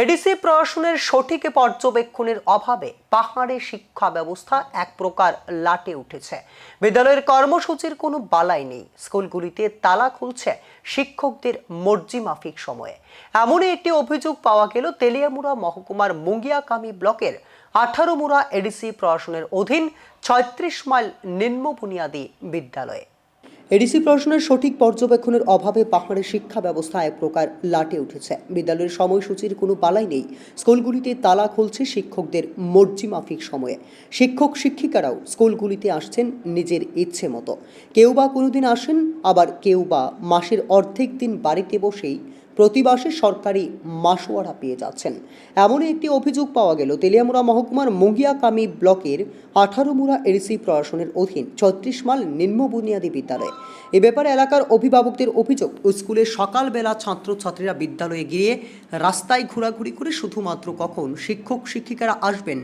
ADC প্রশাসনের সঠিক পর্যবেক্ষণের অভাবে পাহাড়ে শিক্ষা ব্যবস্থা এক প্রকার লাটে উঠেছে। বিদ্যালয়ের কর্মসূচির কোনো বালাই নেই। স্কুলগুলিতে তালা খুলছে শিক্ষকদের মর্জি মাফিক সময়ে। এমনই একটি অভিযোগ পাওয়া গেল তেলিয়ামুড়া মহকুমার মুঙ্গিয়াকামি ব্লকের আঠারো মুড়া এডিসি প্রশাসনের অধীন ছয়ত্রিশ মাইল নিম্ন বুনিয়াদী বিদ্যালয়ে। এডিসি প্রশাসনের সঠিক পর্যবেক্ষণের অভাবে পাহাড়ের শিক্ষা ব্যবস্থা এক প্রকার লাটে উঠেছে। বিদ্যালয়ের সময়সূচির কোনো পালাই নেই। স্কুলগুলিতে তালা খুলছে শিক্ষকদের মর্জি মাফিক সময়ে। শিক্ষক শিক্ষিকারাও স্কুলগুলিতে আসছেন নিজের ইচ্ছে মতো। কেউ বা কোনোদিন আসেন, আবার কেউ বা মাসের অর্ধেক দিন বাড়িতে বসেই প্রতি মাসে সরকারি মাসোয়ারা পেয়ে যাচ্ছেন। এমনই একটি অভিযোগ পাওয়া গেল তেলিয়ামুড়া মহকুমার মুঙ্গিয়াকামি ব্লকের আঠারো মুড়া এডিসি প্রশাসনের অধীন ছত্রিশ মাল নিম্ন বুনিয়াদী বিদ্যালয়ে। এ ব্যাপারে এলাকার অভিভাবকদের অভিযোগ, স্কুলে সকালবেলা ছাত্রছাত্রীরা বিদ্যালয়ে গিয়ে রাস্তায় ঘোরাঘুরি করে শুধুমাত্র কখন শিক্ষক শিক্ষিকারা আসবেন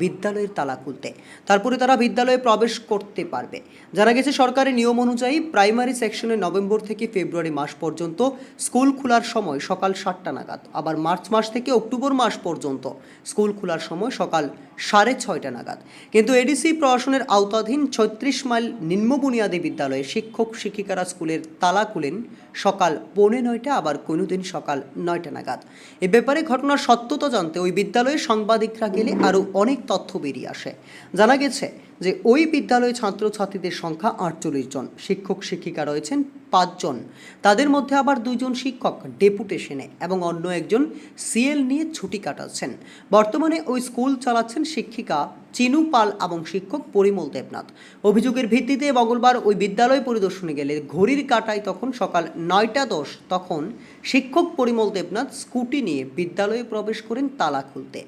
বিদ্যালয়ের তালা খুলতে। তারপরে তারা বিদ্যালয়ে প্রবেশ করতে পারবে। জানা গেছে, সরকারি নিয়ম অনুযায়ী প্রাইমারি সেকশনে নভেম্বর থেকে ফেব্রুয়ারি মাস পর্যন্ত স্কুল খোলার সময় সকাল সাতটা নাগাদ, আবার মার্চ মাস থেকে অক্টোবর মাস পর্যন্ত স্কুল খোলার সময় সকাল সাড়ে ছয়টা নাগাদ। কিন্তু এডিসি প্রশাসনের আওতাধীন ছত্রিশ মাইল নিম্ন বুনিয়াদী বিদ্যালয়ে শিক্ষক, শিক্ষিকারা স্কুলের তালা খুলেন সকাল পৌনে নয়টা, আবার কোনো দিন সকাল নয়টা নাগাদ। এ ব্যাপারে ঘটনার সত্যতা জানতে ওই বিদ্যালয়ে সাংবাদিকরা গেলে আরও অনেক তথ্য বেরিয়ে আসে। জানা গেছে যে ওই বিদ্যালয়ে ছাত্রছাত্রীদের সংখ্যা আটচল্লিশ জন। শিক্ষক, শিক্ষিকা রয়েছেন পাঁচজন তাদের মধ্যে আবার দুইজন শিক্ষক ডেপুটেশনে এবং অন্য একজন সিএল নিয়ে ছুটি কাটাচ্ছেন। বর্তমানে ওই স্কুল চালাচ্ছেন শিক্ষিকা চিনু পাল এবং শিক্ষক পরিমল দেবনাথ। অভিযোগের ভিত্তিতে মঙ্গলবার ওই বিদ্যালয় পরিদর্শনে গেলে ঘড়ির কাটায় তখন সকাল নয়টা দশ তখন শিক্ষক পরিমল দেবনাথ স্কুটি নিয়ে বিদ্যালয়ে প্রবেশ করেন তালা খুলতে।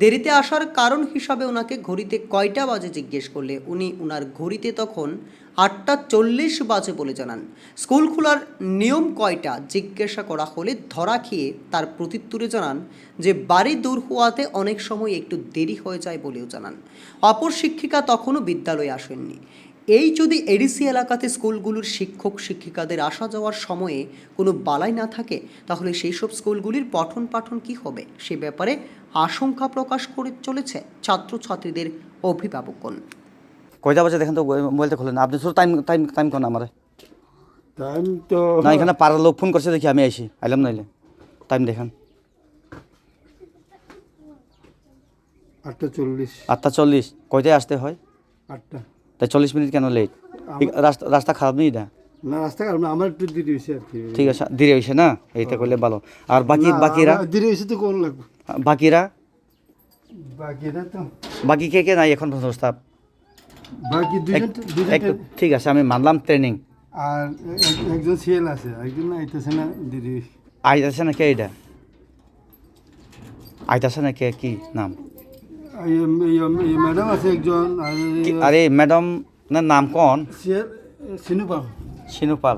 দেরিতে আসার কারণ হিসাবে ওনাকে ঘড়িতে কয়টা বাজে জিজ্ঞেস করলে উনি ওনার ঘড়িতে তখন আটটা চল্লিশ বাজে বলে জানান। স্কুল খোলার নিয়ম কয়টা? জিজ্ঞাসা করা হলে ধরা খেয়ে তার প্রত্যুত্তরে জানান যে, বাড়ি দূর হওয়াতে অনেক সময় একটু দেরি হয়ে যায় বলেও জানান। অপর শিক্ষিকা তখনও বিদ্যালয়ে আসেননি। এই যদি এডিসি এলাকাতে স্কুলগুলোর শিক্ষক শিক্ষিকাদের আসা যাওয়ার সময়ে কোনো বালাই না থাকে, তাহলে সেই সব স্কুলগুলির পঠন পাঠন কি হবে? সে ব্যাপারে আশঙ্কা প্রকাশ করে চলেছে ছাত্রছাত্রীদের অভিভাবকগণ। কয়টা বাজে দেখেন তো মোবাইলটা খোলেন। আপনি শুধু টাইম টাইম টাইম কোন আমার। টাইম তো না এখানে পাড়ার লোক ফোন করছে দেখি আমি আইসি। আইলাম নাইলে। টাইম দেখেন। আটটা চল্লিশ। আটটা চল্লিশ। কয়টায় আসতে হয়? আটটা। তাই চল্লিশ মিনিট কেন লেট রাস্তা রাস্তা খারাপ নেই না? না রাস্তা কারণ আমার একটু দেরি হয়েছে আর কি। ঠিক আছে দেরি হয়েছে না? এইটা করলে ভালো। আর বাকি না, বাকিরা? দেরি হয়েছে তো কোন লাগবে? বাকিরা? বাকিরা তো বাকি কে কে নাই এখন প্রস্তাব বাকি দুজন দুজন ঠিক আছে আমি মানলাম ট্রেনিং আর একজন সিএল আছে একজন না আইতেছে না দিদি। আইতাছে না কে এটা আইতাছে না কে কি নাম? ম্যাডাম আছে একজন আর ম্যাডাম না নাম কোন? সিনুপাল পাল। সিনুপাল